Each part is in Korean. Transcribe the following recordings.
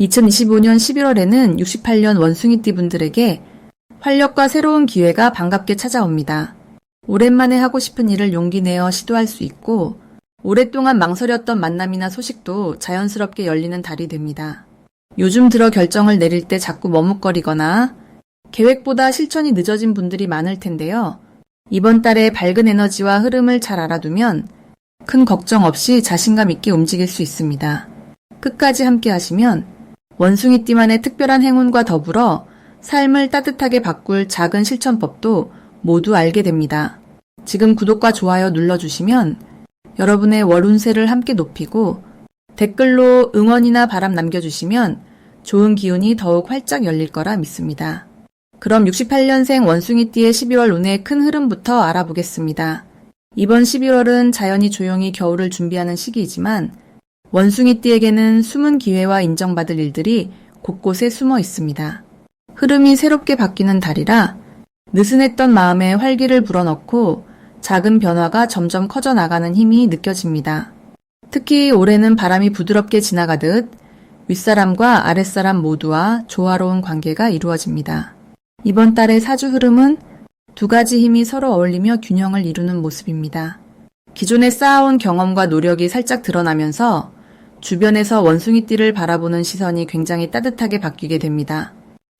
2025년 11월에는 68년 원숭이띠 분들에게 활력과 새로운 기회가 반갑게 찾아옵니다. 오랜만에 하고 싶은 일을 용기 내어 시도할 수 있고 오랫동안 망설였던 만남이나 소식도 자연스럽게 열리는 달이 됩니다. 요즘 들어 결정을 내릴 때 자꾸 머뭇거리거나 계획보다 실천이 늦어진 분들이 많을 텐데요. 이번 달에 밝은 에너지와 흐름을 잘 알아두면 큰 걱정 없이 자신감 있게 움직일 수 있습니다. 끝까지 함께 하시면 원숭이띠만의 특별한 행운과 더불어 삶을 따뜻하게 바꿀 작은 실천법도 모두 알게 됩니다. 지금 구독과 좋아요 눌러주시면 여러분의 월 운세를 함께 높이고 댓글로 응원이나 바람 남겨주시면 좋은 기운이 더욱 활짝 열릴 거라 믿습니다. 그럼 68년생 원숭이띠의 12월 운의 큰 흐름부터 알아보겠습니다. 이번 11월은 자연이 조용히 겨울을 준비하는 시기이지만 원숭이띠에게는 숨은 기회와 인정받을 일들이 곳곳에 숨어 있습니다. 흐름이 새롭게 바뀌는 달이라 느슨했던 마음에 활기를 불어넣고 작은 변화가 점점 커져 나가는 힘이 느껴집니다. 특히 올해는 바람이 부드럽게 지나가듯 윗사람과 아랫사람 모두와 조화로운 관계가 이루어집니다. 이번 달의 사주 흐름은 두 가지 힘이 서로 어울리며 균형을 이루는 모습입니다. 기존에 쌓아온 경험과 노력이 살짝 드러나면서 주변에서 원숭이띠를 바라보는 시선이 굉장히 따뜻하게 바뀌게 됩니다.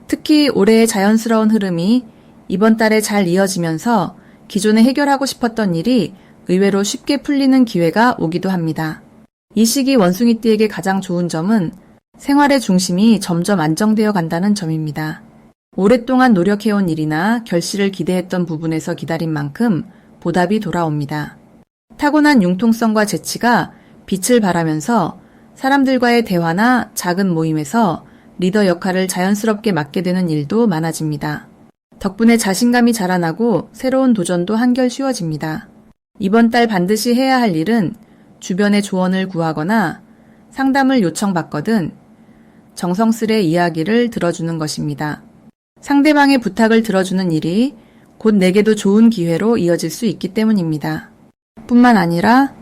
특히 올해의 자연스러운 흐름이 이번 달에 잘 이어지면서 기존에 해결하고 싶었던 일이 의외로 쉽게 풀리는 기회가 오기도 합니다. 이 시기 원숭이띠에게 가장 좋은 점은 생활의 중심이 점점 안정되어 간다는 점입니다. 오랫동안 노력해온 일이나 결실을 기대했던 부분에서 기다린 만큼 보답이 돌아옵니다. 타고난 융통성과 재치가 빛을 발하면서 사람들과의 대화나 작은 모임에서 리더 역할을 자연스럽게 맡게 되는 일도 많아집니다. 덕분에 자신감이 자라나고 새로운 도전도 한결 쉬워집니다. 이번 달 반드시 해야 할 일은 주변의 조언을 구하거나 상담을 요청받거든 정성스레 이야기를 들어주는 것입니다. 상대방의 부탁을 들어주는 일이 곧 내게도 좋은 기회로 이어질 수 있기 때문입니다. 뿐만 아니라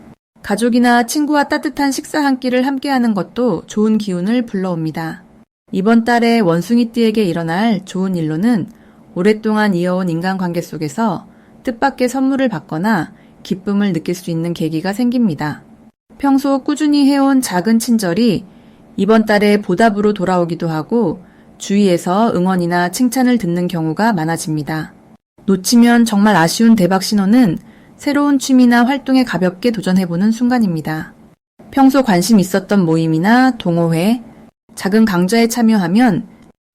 가족이나 친구와 따뜻한 식사 한 끼를 함께하는 것도 좋은 기운을 불러옵니다. 이번 달에 원숭이띠에게 일어날 좋은 일로는 오랫동안 이어온 인간관계 속에서 뜻밖의 선물을 받거나 기쁨을 느낄 수 있는 계기가 생깁니다. 평소 꾸준히 해온 작은 친절이 이번 달에 보답으로 돌아오기도 하고 주위에서 응원이나 칭찬을 듣는 경우가 많아집니다. 놓치면 정말 아쉬운 대박 신호는 새로운 취미나 활동에 가볍게 도전해보는 순간입니다. 평소 관심 있었던 모임이나 동호회, 작은 강좌에 참여하면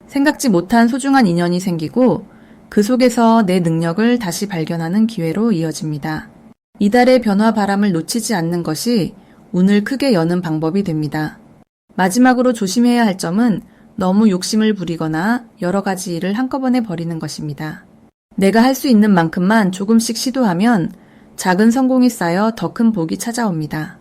생각지 못한 소중한 인연이 생기고 그 속에서 내 능력을 다시 발견하는 기회로 이어집니다. 이달의 변화 바람을 놓치지 않는 것이 운을 크게 여는 방법이 됩니다. 마지막으로 조심해야 할 점은 너무 욕심을 부리거나 여러 가지 일을 한꺼번에 버리는 것입니다. 내가 할 수 있는 만큼만 조금씩 시도하면 작은 성공이 쌓여 더 큰 복이 찾아옵니다.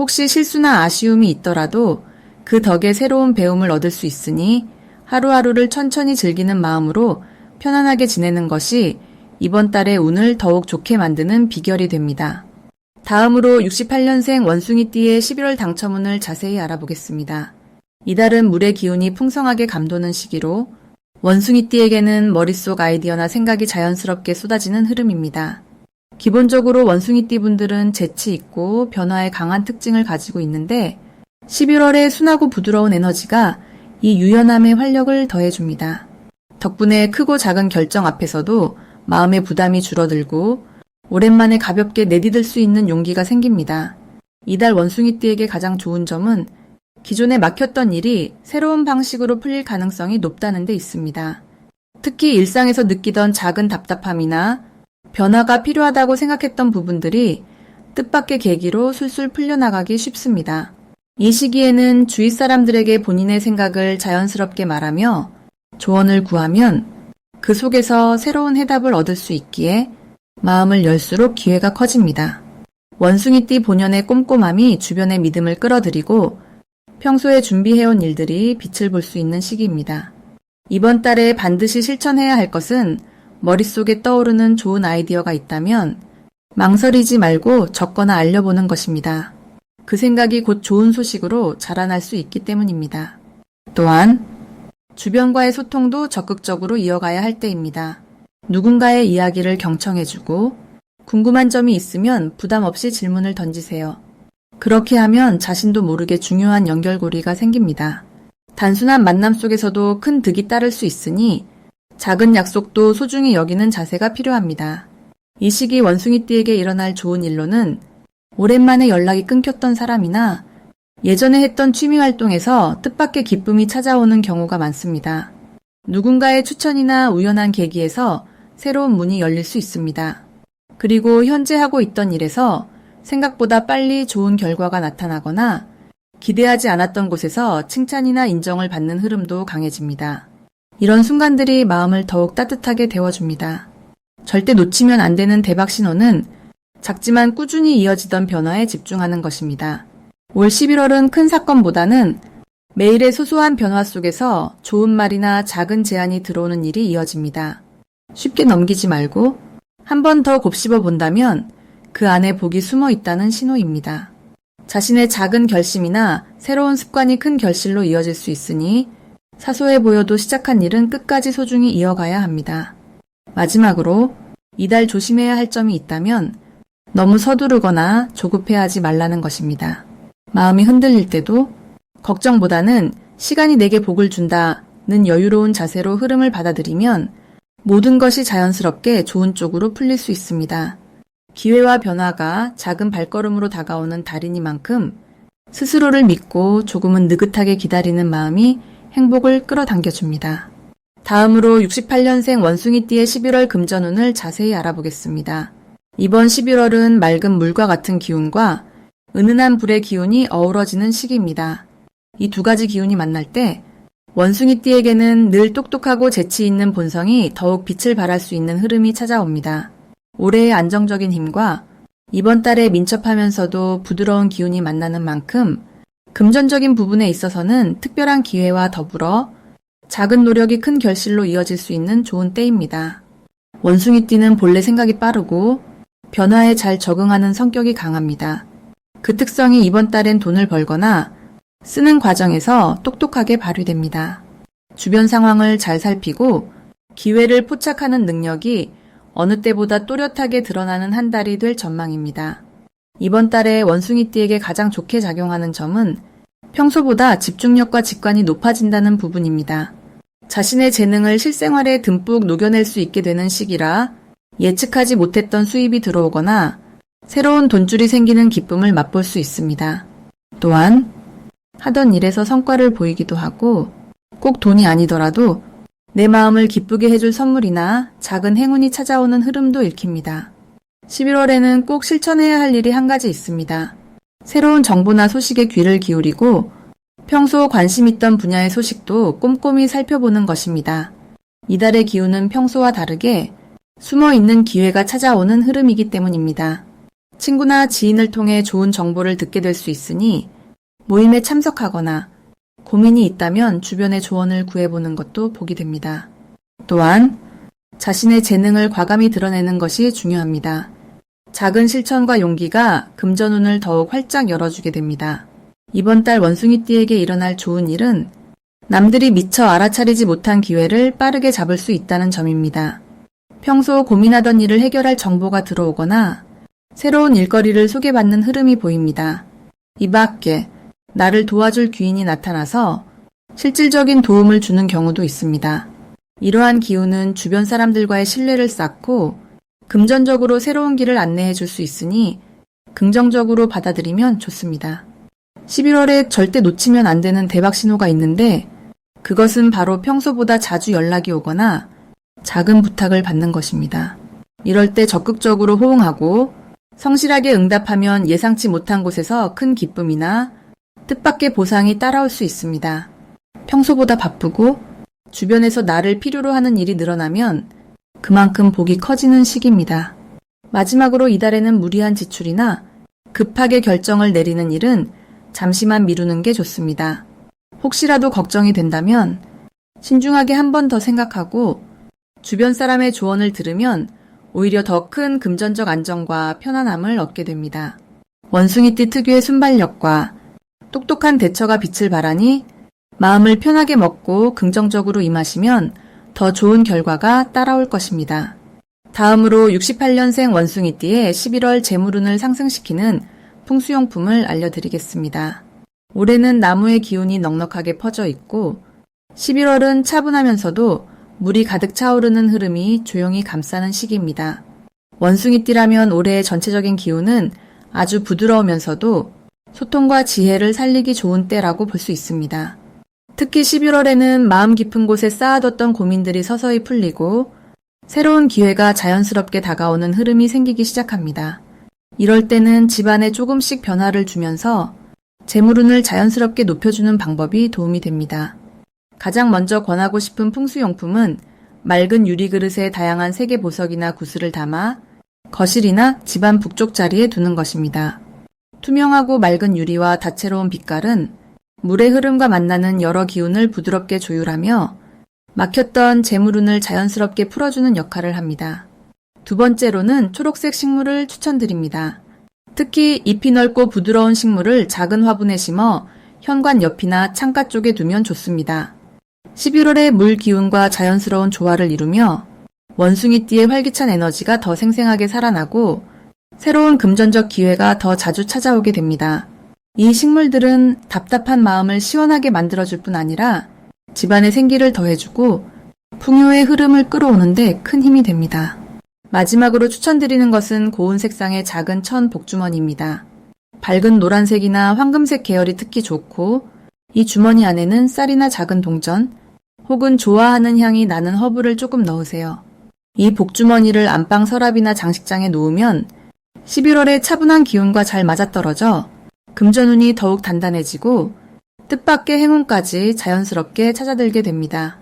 혹시 실수나 아쉬움이 있더라도 그 덕에 새로운 배움을 얻을 수 있으니 하루하루를 천천히 즐기는 마음으로 편안하게 지내는 것이 이번 달의 운을 더욱 좋게 만드는 비결이 됩니다. 다음으로 68년생 원숭이띠의 11월 당첨운을 자세히 알아보겠습니다. 이달은 물의 기운이 풍성하게 감도는 시기로 원숭이띠에게는 머릿속 아이디어나 생각이 자연스럽게 쏟아지는 흐름입니다. 기본적으로 원숭이띠 분들은 재치 있고 변화에 강한 특징을 가지고 있는데 11월의 순하고 부드러운 에너지가 이 유연함의 활력을 더해줍니다. 덕분에 크고 작은 결정 앞에서도 마음의 부담이 줄어들고 오랜만에 가볍게 내디딜 수 있는 용기가 생깁니다. 이달 원숭이띠에게 가장 좋은 점은 기존에 막혔던 일이 새로운 방식으로 풀릴 가능성이 높다는 데 있습니다. 특히 일상에서 느끼던 작은 답답함이나 변화가 필요하다고 생각했던 부분들이 뜻밖의 계기로 술술 풀려나가기 쉽습니다. 이 시기에는 주위 사람들에게 본인의 생각을 자연스럽게 말하며 조언을 구하면 그 속에서 새로운 해답을 얻을 수 있기에 마음을 열수록 기회가 커집니다. 원숭이띠 본연의 꼼꼼함이 주변의 믿음을 끌어들이고 평소에 준비해온 일들이 빛을 볼 수 있는 시기입니다. 이번 달에 반드시 실천해야 할 것은 머릿속에 떠오르는 좋은 아이디어가 있다면 망설이지 말고 적거나 알려보는 것입니다. 그 생각이 곧 좋은 소식으로 자라날 수 있기 때문입니다. 또한 주변과의 소통도 적극적으로 이어가야 할 때입니다. 누군가의 이야기를 경청해주고 궁금한 점이 있으면 부담 없이 질문을 던지세요. 그렇게 하면 자신도 모르게 중요한 연결고리가 생깁니다. 단순한 만남 속에서도 큰 득이 따를 수 있으니 작은 약속도 소중히 여기는 자세가 필요합니다. 이 시기 원숭이띠에게 일어날 좋은 일로는 오랜만에 연락이 끊겼던 사람이나 예전에 했던 취미 활동에서 뜻밖의 기쁨이 찾아오는 경우가 많습니다. 누군가의 추천이나 우연한 계기에서 새로운 문이 열릴 수 있습니다. 그리고 현재 하고 있던 일에서 생각보다 빨리 좋은 결과가 나타나거나 기대하지 않았던 곳에서 칭찬이나 인정을 받는 흐름도 강해집니다. 이런 순간들이 마음을 더욱 따뜻하게 데워줍니다. 절대 놓치면 안 되는 대박 신호는 작지만 꾸준히 이어지던 변화에 집중하는 것입니다. 올 11월은 큰 사건보다는 매일의 소소한 변화 속에서 좋은 말이나 작은 제안이 들어오는 일이 이어집니다. 쉽게 넘기지 말고 한 번 더 곱씹어 본다면 그 안에 복이 숨어 있다는 신호입니다. 자신의 작은 결심이나 새로운 습관이 큰 결실로 이어질 수 있으니 사소해 보여도 시작한 일은 끝까지 소중히 이어가야 합니다. 마지막으로 이달 조심해야 할 점이 있다면 너무 서두르거나 조급해하지 말라는 것입니다. 마음이 흔들릴 때도 걱정보다는 시간이 내게 복을 준다는 여유로운 자세로 흐름을 받아들이면 모든 것이 자연스럽게 좋은 쪽으로 풀릴 수 있습니다. 기회와 변화가 작은 발걸음으로 다가오는 달이니만큼 스스로를 믿고 조금은 느긋하게 기다리는 마음이 행복을 끌어당겨줍니다. 다음으로 68년생 원숭이띠의 11월 금전운을 자세히 알아보겠습니다. 이번 11월은 맑은 물과 같은 기운과 은은한 불의 기운이 어우러지는 시기입니다. 이 두 가지 기운이 만날 때 원숭이띠에게는 늘 똑똑하고 재치 있는 본성이 더욱 빛을 발할 수 있는 흐름이 찾아옵니다. 올해의 안정적인 힘과 이번 달에 민첩하면서도 부드러운 기운이 만나는 만큼 금전적인 부분에 있어서는 특별한 기회와 더불어 작은 노력이 큰 결실로 이어질 수 있는 좋은 때입니다. 원숭이띠는 본래 생각이 빠르고 변화에 잘 적응하는 성격이 강합니다. 그 특성이 이번 달엔 돈을 벌거나 쓰는 과정에서 똑똑하게 발휘됩니다. 주변 상황을 잘 살피고 기회를 포착하는 능력이 어느 때보다 또렷하게 드러나는 한 달이 될 전망입니다. 이번 달에 원숭이띠에게 가장 좋게 작용하는 점은 평소보다 집중력과 직관이 높아진다는 부분입니다. 자신의 재능을 실생활에 듬뿍 녹여낼 수 있게 되는 시기라 예측하지 못했던 수입이 들어오거나 새로운 돈줄이 생기는 기쁨을 맛볼 수 있습니다. 또한 하던 일에서 성과를 보이기도 하고 꼭 돈이 아니더라도 내 마음을 기쁘게 해줄 선물이나 작은 행운이 찾아오는 흐름도 읽힙니다. 11월에는 꼭 실천해야 할 일이 한 가지 있습니다. 새로운 정보나 소식에 귀를 기울이고 평소 관심 있던 분야의 소식도 꼼꼼히 살펴보는 것입니다. 이달의 기운은 평소와 다르게 숨어 있는 기회가 찾아오는 흐름이기 때문입니다. 친구나 지인을 통해 좋은 정보를 듣게 될 수 있으니 모임에 참석하거나 고민이 있다면 주변의 조언을 구해보는 것도 복이 됩니다. 또한 자신의 재능을 과감히 드러내는 것이 중요합니다. 작은 실천과 용기가 금전운을 더욱 활짝 열어주게 됩니다. 이번 달 원숭이띠에게 일어날 좋은 일은 남들이 미처 알아차리지 못한 기회를 빠르게 잡을 수 있다는 점입니다. 평소 고민하던 일을 해결할 정보가 들어오거나 새로운 일거리를 소개받는 흐름이 보입니다. 이 밖에 나를 도와줄 귀인이 나타나서 실질적인 도움을 주는 경우도 있습니다. 이러한 기운은 주변 사람들과의 신뢰를 쌓고 금전적으로 새로운 길을 안내해 줄 수 있으니 긍정적으로 받아들이면 좋습니다. 11월에 절대 놓치면 안 되는 대박 신호가 있는데 그것은 바로 평소보다 자주 연락이 오거나 작은 부탁을 받는 것입니다. 이럴 때 적극적으로 호응하고 성실하게 응답하면 예상치 못한 곳에서 큰 기쁨이나 뜻밖의 보상이 따라올 수 있습니다. 평소보다 바쁘고 주변에서 나를 필요로 하는 일이 늘어나면 그만큼 복이 커지는 시기입니다. 마지막으로 이달에는 무리한 지출이나 급하게 결정을 내리는 일은 잠시만 미루는 게 좋습니다. 혹시라도 걱정이 된다면 신중하게 한 번 더 생각하고 주변 사람의 조언을 들으면 오히려 더 큰 금전적 안정과 편안함을 얻게 됩니다. 원숭이띠 특유의 순발력과 똑똑한 대처가 빛을 발하니 마음을 편하게 먹고 긍정적으로 임하시면 더 좋은 결과가 따라올 것입니다. 다음으로 68년생 원숭이띠의 11월 재물운을 상승시키는 풍수용품을 알려드리겠습니다. 올해는 나무의 기운이 넉넉하게 퍼져 있고 11월은 차분하면서도 물이 가득 차오르는 흐름이 조용히 감싸는 시기입니다. 원숭이띠라면 올해의 전체적인 기운은 아주 부드러우면서도 소통과 지혜를 살리기 좋은 때라고 볼 수 있습니다. 특히 11월에는 마음 깊은 곳에 쌓아뒀던 고민들이 서서히 풀리고 새로운 기회가 자연스럽게 다가오는 흐름이 생기기 시작합니다. 이럴 때는 집안에 조금씩 변화를 주면서 재물운을 자연스럽게 높여주는 방법이 도움이 됩니다. 가장 먼저 권하고 싶은 풍수용품은 맑은 유리그릇에 다양한 색의 보석이나 구슬을 담아 거실이나 집안 북쪽 자리에 두는 것입니다. 투명하고 맑은 유리와 다채로운 빛깔은 물의 흐름과 만나는 여러 기운을 부드럽게 조율하며 막혔던 재물운을 자연스럽게 풀어주는 역할을 합니다. 두 번째로는 초록색 식물을 추천드립니다. 특히 잎이 넓고 부드러운 식물을 작은 화분에 심어 현관 옆이나 창가 쪽에 두면 좋습니다. 11월의 물 기운과 자연스러운 조화를 이루며 원숭이띠의 활기찬 에너지가 더 생생하게 살아나고 새로운 금전적 기회가 더 자주 찾아오게 됩니다. 이 식물들은 답답한 마음을 시원하게 만들어줄 뿐 아니라 집안의 생기를 더해주고 풍요의 흐름을 끌어오는데 큰 힘이 됩니다. 마지막으로 추천드리는 것은 고운 색상의 작은 천 복주머니입니다. 밝은 노란색이나 황금색 계열이 특히 좋고 이 주머니 안에는 쌀이나 작은 동전 혹은 좋아하는 향이 나는 허브를 조금 넣으세요. 이 복주머니를 안방 서랍이나 장식장에 놓으면 11월의 차분한 기운과 잘 맞아떨어져 금전운이 더욱 단단해지고 뜻밖의 행운까지 자연스럽게 찾아들게 됩니다.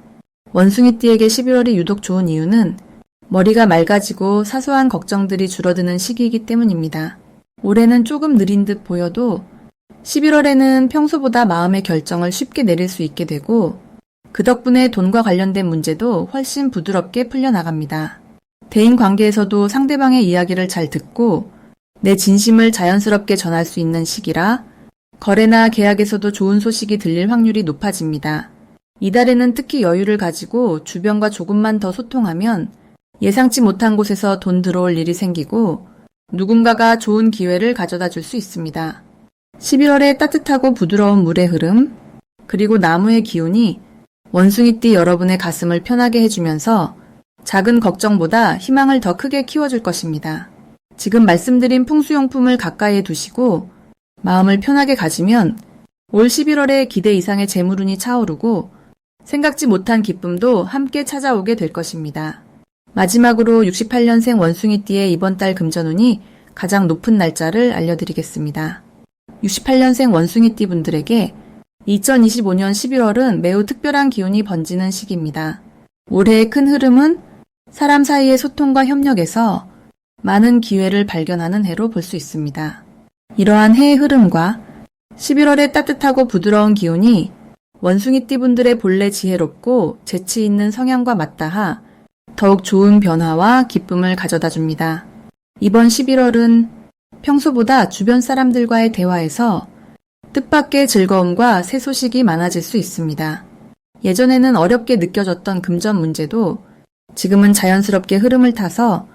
원숭이띠에게 11월이 유독 좋은 이유는 머리가 맑아지고 사소한 걱정들이 줄어드는 시기이기 때문입니다. 올해는 조금 느린 듯 보여도 11월에는 평소보다 마음의 결정을 쉽게 내릴 수 있게 되고 그 덕분에 돈과 관련된 문제도 훨씬 부드럽게 풀려나갑니다. 대인 관계에서도 상대방의 이야기를 잘 듣고 내 진심을 자연스럽게 전할 수 있는 시기라 거래나 계약에서도 좋은 소식이 들릴 확률이 높아집니다. 이달에는 특히 여유를 가지고 주변과 조금만 더 소통하면 예상치 못한 곳에서 돈 들어올 일이 생기고 누군가가 좋은 기회를 가져다 줄 수 있습니다. 11월의 따뜻하고 부드러운 물의 흐름, 그리고 나무의 기운이 원숭이띠 여러분의 가슴을 편하게 해주면서 작은 걱정보다 희망을 더 크게 키워줄 것입니다. 지금 말씀드린 풍수용품을 가까이에 두시고 마음을 편하게 가지면 올 11월에 기대 이상의 재물운이 차오르고 생각지 못한 기쁨도 함께 찾아오게 될 것입니다. 마지막으로 68년생 원숭이띠의 이번 달 금전운이 가장 높은 날짜를 알려드리겠습니다. 68년생 원숭이띠 분들에게 2025년 11월은 매우 특별한 기운이 번지는 시기입니다. 올해의 큰 흐름은 사람 사이의 소통과 협력에서 많은 기회를 발견하는 해로 볼 수 있습니다. 이러한 해의 흐름과 11월의 따뜻하고 부드러운 기운이 원숭이띠 분들의 본래 지혜롭고 재치 있는 성향과 맞닿아 더욱 좋은 변화와 기쁨을 가져다 줍니다. 이번 11월은 평소보다 주변 사람들과의 대화에서 뜻밖의 즐거움과 새 소식이 많아질 수 있습니다. 예전에는 어렵게 느껴졌던 금전 문제도 지금은 자연스럽게 흐름을 타서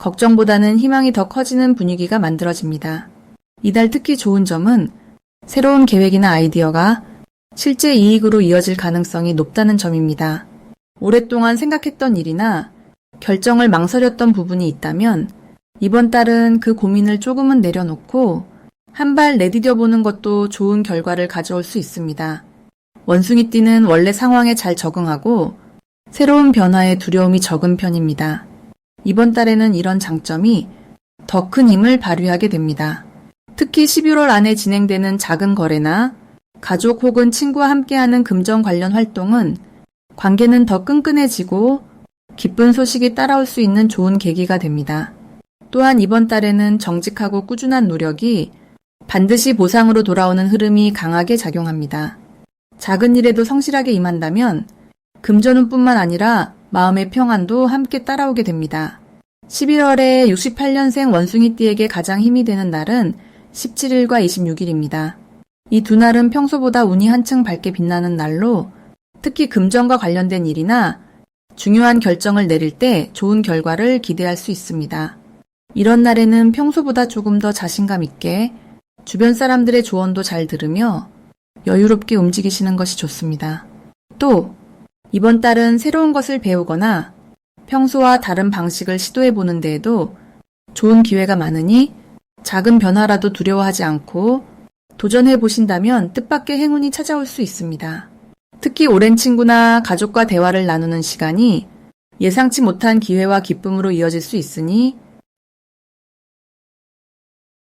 걱정보다는 희망이 더 커지는 분위기가 만들어집니다. 이달 특히 좋은 점은 새로운 계획이나 아이디어가 실제 이익으로 이어질 가능성이 높다는 점입니다. 오랫동안 생각했던 일이나 결정을 망설였던 부분이 있다면 이번 달은 그 고민을 조금은 내려놓고 한 발 내디뎌 보는 것도 좋은 결과를 가져올 수 있습니다. 원숭이띠는 원래 상황에 잘 적응하고 새로운 변화에 두려움이 적은 편입니다. 이번 달에는 이런 장점이 더 큰 힘을 발휘하게 됩니다. 특히 11월 안에 진행되는 작은 거래나 가족 혹은 친구와 함께하는 금전 관련 활동은 관계는 더 끈끈해지고 기쁜 소식이 따라올 수 있는 좋은 계기가 됩니다. 또한 이번 달에는 정직하고 꾸준한 노력이 반드시 보상으로 돌아오는 흐름이 강하게 작용합니다. 작은 일에도 성실하게 임한다면 금전운뿐만 아니라 마음의 평안도 함께 따라오게 됩니다. 11월에 68년생 원숭이띠에게 가장 힘이 되는 날은 17일과 26일입니다. 이 두 날은 평소보다 운이 한층 밝게 빛나는 날로 특히 금전과 관련된 일이나 중요한 결정을 내릴 때 좋은 결과를 기대할 수 있습니다. 이런 날에는 평소보다 조금 더 자신감 있게 주변 사람들의 조언도 잘 들으며 여유롭게 움직이시는 것이 좋습니다. 또, 이번 달은 새로운 것을 배우거나 평소와 다른 방식을 시도해 보는 데에도 좋은 기회가 많으니 작은 변화라도 두려워하지 않고 도전해 보신다면 뜻밖의 행운이 찾아올 수 있습니다. 특히 오랜 친구나 가족과 대화를 나누는 시간이 예상치 못한 기회와 기쁨으로 이어질 수 있으니